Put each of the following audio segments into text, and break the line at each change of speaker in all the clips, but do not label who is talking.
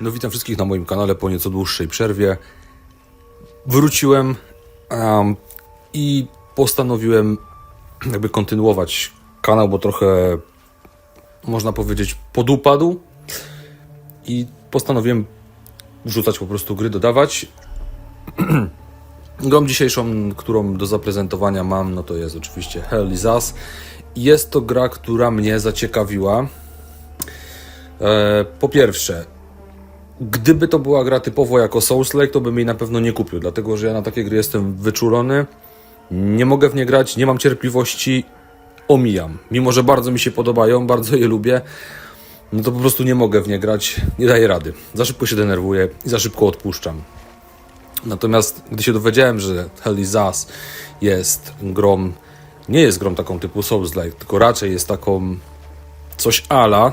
No witam wszystkich na moim kanale po nieco dłuższej przerwie. Wróciłem em, i postanowiłem jakby kontynuować kanał, bo trochę można powiedzieć podupadł i postanowiłem wrzucać po prostu gry, dodawać. Grą dzisiejszą, którą do zaprezentowania mam, no to jest oczywiście Hell is Us. Jest to gra, która mnie zaciekawiła. E, po pierwsze, gdyby to była gra typowo jako Souls-like, to bym jej na pewno nie kupił, dlatego że ja na takie gry jestem wyczulony. Nie mogę w nie grać, nie mam cierpliwości, omijam. Mimo, że bardzo mi się podobają, bardzo je lubię, no to po prostu nie mogę w nie grać, nie daję rady. Za szybko się denerwuję i za szybko odpuszczam. Natomiast gdy się dowiedziałem, że Hell is Us jest grą, nie jest grą taką typu Souls-like, tylko raczej jest taką coś ala,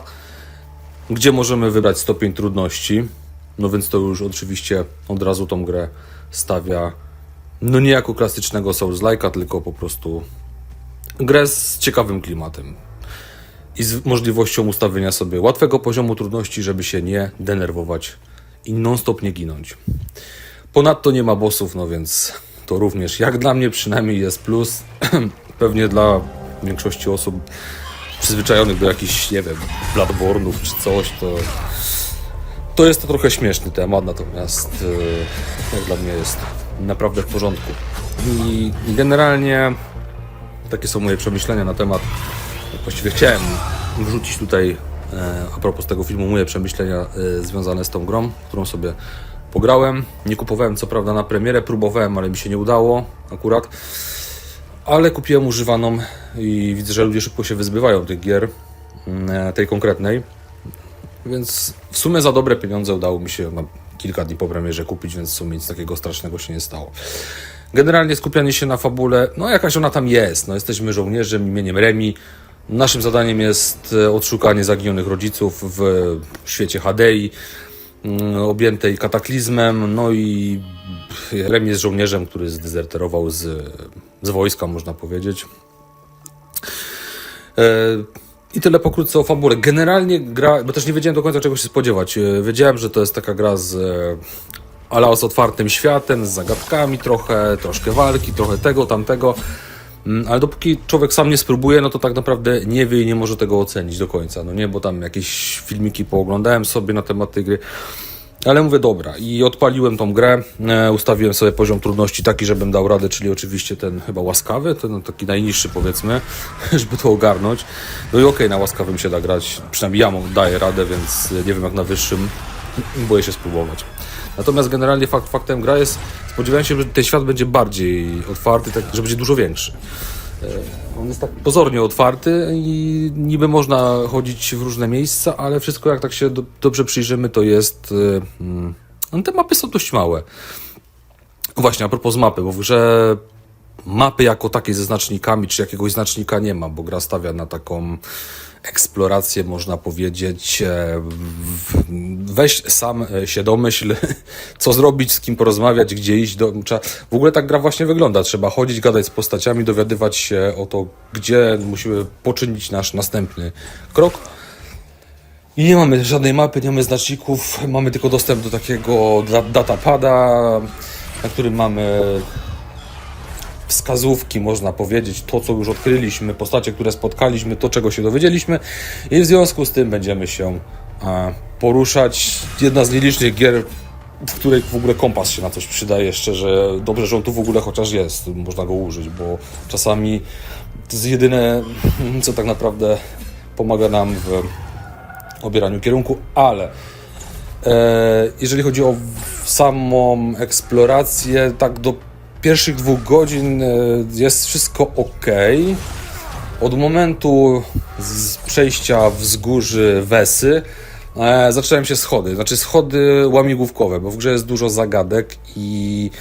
gdzie możemy wybrać stopień trudności. No więc to już oczywiście od razu tą grę stawia no nie jako klasycznego Souls-like'a, tylko po prostu grę z ciekawym klimatem i z możliwością ustawienia sobie łatwego poziomu trudności, żeby się nie denerwować i non-stop nie ginąć. Ponadto nie ma bossów, no więc to również, jak dla mnie przynajmniej jest plus. Pewnie dla większości osób przyzwyczajonych do jakichś, nie wiem, Bloodborne'ów czy coś, to to jest to trochę śmieszny temat, natomiast e, jak dla mnie jest naprawdę w porządku. I i generalnie takie są moje przemyślenia na temat. Właściwie chciałem wrzucić tutaj e, a propos tego filmu moje przemyślenia e, związane z tą grą, którą sobie pograłem. Nie kupowałem co prawda na premierę, próbowałem, ale mi się nie udało akurat. Ale kupiłem używaną i widzę, że ludzie szybko się wyzbywają tych gier, mm, tej konkretnej. Więc w sumie za dobre pieniądze udało mi się na kilka dni po premierze kupić, więc w sumie nic takiego strasznego się nie stało. Generalnie skupianie się na fabule, no jakaś ona tam jest. No, jesteśmy żołnierzem imieniem Remi. Naszym zadaniem jest e, odszukanie zaginionych rodziców w świecie Hadei, mm, objętej kataklizmem. No i Remi jest żołnierzem, który zdezerterował z, z wojska, można powiedzieć. E, I tyle pokrótce o fabule. Generalnie gra, bo też nie wiedziałem do końca czego się spodziewać. E, Wiedziałem, że to jest taka gra z e, ala z otwartym światem, z zagadkami trochę, troszkę walki, trochę tego, tamtego. Mm, Ale dopóki człowiek sam nie spróbuje, no to tak naprawdę nie wie i nie może tego ocenić do końca. No nie, bo tam jakieś filmiki pooglądałem sobie na temat tej gry. Ale mówię, dobra, i odpaliłem tą grę, e, ustawiłem sobie poziom trudności taki, żebym dał radę, czyli oczywiście ten chyba łaskawy, ten taki najniższy powiedzmy, żeby to ogarnąć. No i okej, na łaskawym się da grać, przynajmniej ja daję radę, więc nie wiem jak na wyższym, boję się spróbować. Natomiast generalnie fakt faktem gra jest, spodziewałem się, że ten świat będzie bardziej otwarty, tak, że będzie dużo większy. On jest tak pozornie otwarty i niby można chodzić w różne miejsca, ale wszystko jak tak się do, dobrze przyjrzymy, to jest. y, mm, No, te mapy są dość małe. Właśnie, a propos mapy, bo w grze mapy jako takiej ze znacznikami, czy jakiegoś znacznika nie ma, bo gra stawia na taką eksplorację, można powiedzieć. e, Weź sam e, się domyśl, co zrobić, z kim porozmawiać, gdzie iść. Do, w ogóle tak gra właśnie wygląda. Trzeba chodzić, gadać z postaciami, dowiadywać się o to, gdzie musimy poczynić nasz następny krok. I nie mamy żadnej mapy, nie mamy znaczników, mamy tylko dostęp do takiego da- datapada, na którym mamy wskazówki, można powiedzieć, to co już odkryliśmy, postacie, które spotkaliśmy, to czego się dowiedzieliśmy i w związku z tym będziemy się e, poruszać. Jedna z nielicznych gier, w której w ogóle kompas się na coś przydaje, szczerze, dobrze, że on tu w ogóle chociaż jest, można go użyć, bo czasami to jest jedyne, co tak naprawdę pomaga nam w obieraniu kierunku, ale e, jeżeli chodzi o samą eksplorację, tak do pierwszych dwóch godzin e, jest wszystko ok. Od momentu przejścia wzgórzy Wesy e, się schody, znaczy schody łamigłówkowe, bo w grze jest dużo zagadek i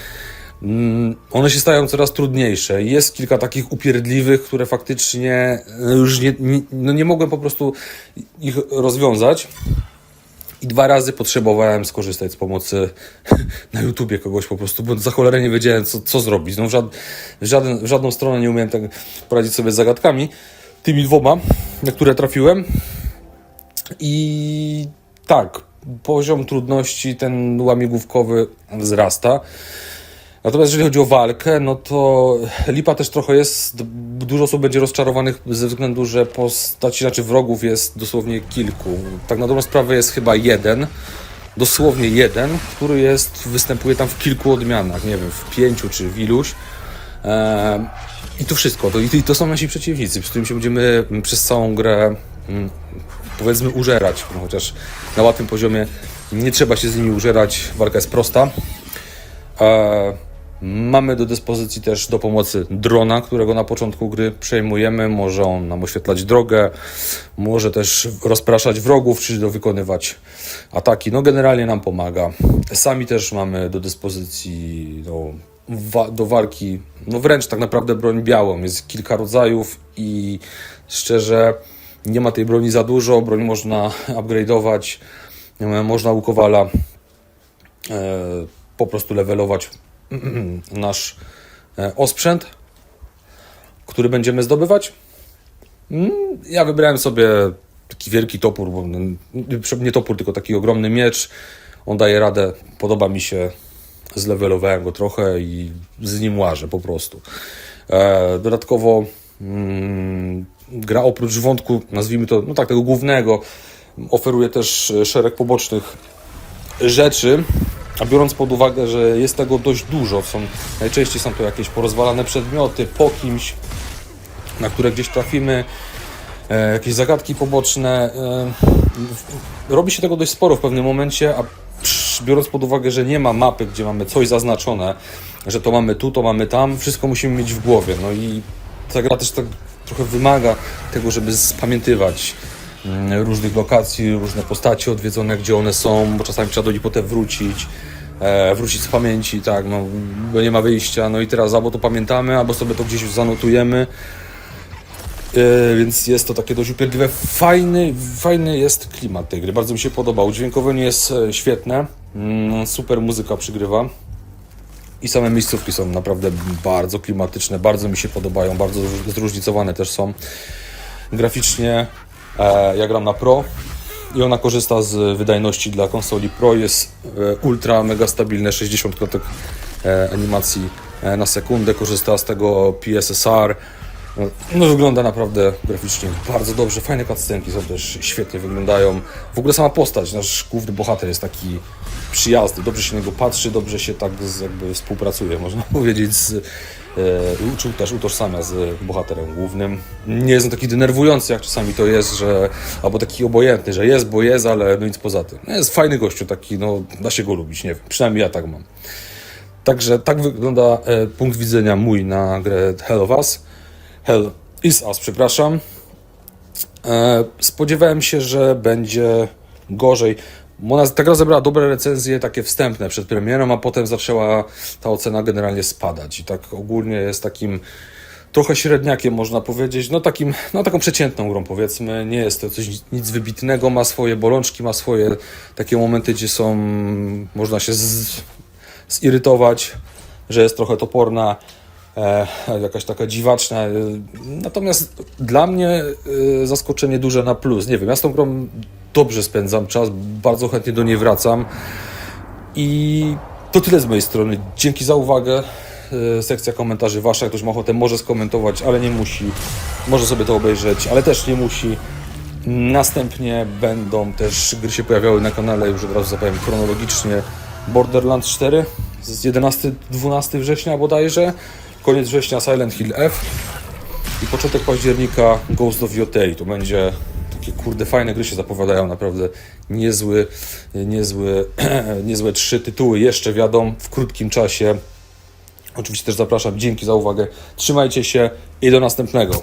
Mm, one się stają coraz trudniejsze. Jest kilka takich upierdliwych, które faktycznie no, już nie, nie, no nie mogłem po prostu ich rozwiązać. I dwa razy potrzebowałem skorzystać z pomocy na YouTubie kogoś po prostu, bo za cholerę nie wiedziałem, co, co zrobić. No w, żad, w, żaden, w żadną stronę nie umiałem tak poradzić sobie z zagadkami. Tymi dwoma, na które trafiłem. I tak, poziom trudności ten łamigłówkowy wzrasta. Natomiast jeżeli chodzi o walkę, no to lipa też trochę jest. Dużo osób będzie rozczarowanych ze względu, że postaci, znaczy wrogów jest dosłownie kilku. Tak na dobrą sprawę jest chyba jeden, dosłownie jeden, który jest, występuje tam w kilku odmianach, nie wiem, w pięciu czy w iluś. Ehm, I to wszystko. To, I to są nasi przeciwnicy, z którymi się będziemy przez całą grę mm, powiedzmy użerać. No, chociaż na łatwym poziomie nie trzeba się z nimi użerać, walka jest prosta. E, Mamy do dyspozycji też do pomocy drona, którego na początku gry przejmujemy. Może on nam oświetlać drogę, może też rozpraszać wrogów, czy wykonywać ataki. No generalnie nam pomaga. Sami też mamy do dyspozycji no, wa- do walki, no wręcz tak naprawdę broń białą. Jest kilka rodzajów i szczerze nie ma tej broni za dużo. Broń można upgrade'ować, można u Kowala e, po prostu levelować nasz e, osprzęt, który będziemy zdobywać. Mm, Ja wybrałem sobie taki wielki topór, bo nie topór, tylko taki ogromny miecz. On daje radę, podoba mi się. Zlewelowałem go trochę i z nim łażę po prostu. E, Dodatkowo mm, gra oprócz wątku, nazwijmy to, no tak, tego głównego, oferuje też e, szereg pobocznych rzeczy, a biorąc pod uwagę, że jest tego dość dużo, są, najczęściej są to jakieś porozwalane przedmioty po kimś, na które gdzieś trafimy, e, jakieś zagadki poboczne. E, robi się tego dość sporo w pewnym momencie, a biorąc pod uwagę, że nie ma mapy, gdzie mamy coś zaznaczone, że to mamy tu, to mamy tam, wszystko musimy mieć w głowie. No i ta gra też tak trochę wymaga tego, żeby spamiętywać różnych lokacji, różne postaci odwiedzone, gdzie one są, bo czasami trzeba do nich potem wrócić, e, wrócić z pamięci, tak, no, bo nie ma wyjścia, no i teraz albo to pamiętamy, albo sobie to gdzieś zanotujemy, e, więc jest to takie dość upierdliwe. Fajny, fajny jest klimat tej gry, bardzo mi się podoba, udźwiękowienie jest e, świetne, mm, super muzyka przygrywa. I same miejscówki są naprawdę bardzo klimatyczne, bardzo mi się podobają, bardzo zróżnicowane też są. Graficznie ja gram na Pro i ona korzysta z wydajności dla konsoli Pro. Jest e, ultra mega stabilne 60 klatek e, animacji e, na sekundę. Korzysta z tego PSSR. No, wygląda naprawdę graficznie bardzo dobrze. Fajne cutscenki są też świetnie wyglądają. W ogóle sama postać, nasz główny bohater jest taki przyjazny, dobrze się na niego patrzy, dobrze się tak z, jakby współpracuje, można powiedzieć, z, e, uczył też utożsamia z bohaterem głównym. Nie jest on taki denerwujący, jak czasami to jest, że albo taki obojętny, że jest, bo jest, ale no nic poza tym. No, Jest fajny gościu, taki, no da się go lubić, nie wiem, przynajmniej ja tak mam. Także tak wygląda e, punkt widzenia mój na grę Hell of Us. Hell is Us, przepraszam. E, spodziewałem się, że będzie gorzej. Ona, ta gra zebrała dobre recenzje, takie wstępne przed premierą, a potem zaczęła ta ocena generalnie spadać. I tak ogólnie jest takim trochę średniakiem, można powiedzieć. No, takim, no taką przeciętną grą, powiedzmy. Nie jest to coś nic wybitnego, ma swoje bolączki, ma swoje takie momenty, gdzie są, można się z, zirytować, że jest trochę toporna, jakaś taka dziwaczna. e, Natomiast dla mnie e, zaskoczenie duże na plus. Nie wiem, ja z tą grą dobrze spędzam czas, bardzo chętnie do niej wracam. I to tyle z mojej strony. Dzięki za uwagę. E, Sekcja komentarzy wasza, ktoś ma ochotę, może skomentować, ale nie musi. Może sobie to obejrzeć, ale też nie musi. Następnie będą też gry się pojawiały na kanale, już od razu zapowiem chronologicznie. Borderlands 4 z 11-12 września bodajże. Koniec września Silent Hill F i początek października Ghost of Yotei. To będzie takie kurde fajne gry się zapowiadają, naprawdę niezły, niezły, niezłe trzy tytuły jeszcze wiadą w krótkim czasie. Oczywiście też zapraszam, dzięki za uwagę. Trzymajcie się i do następnego.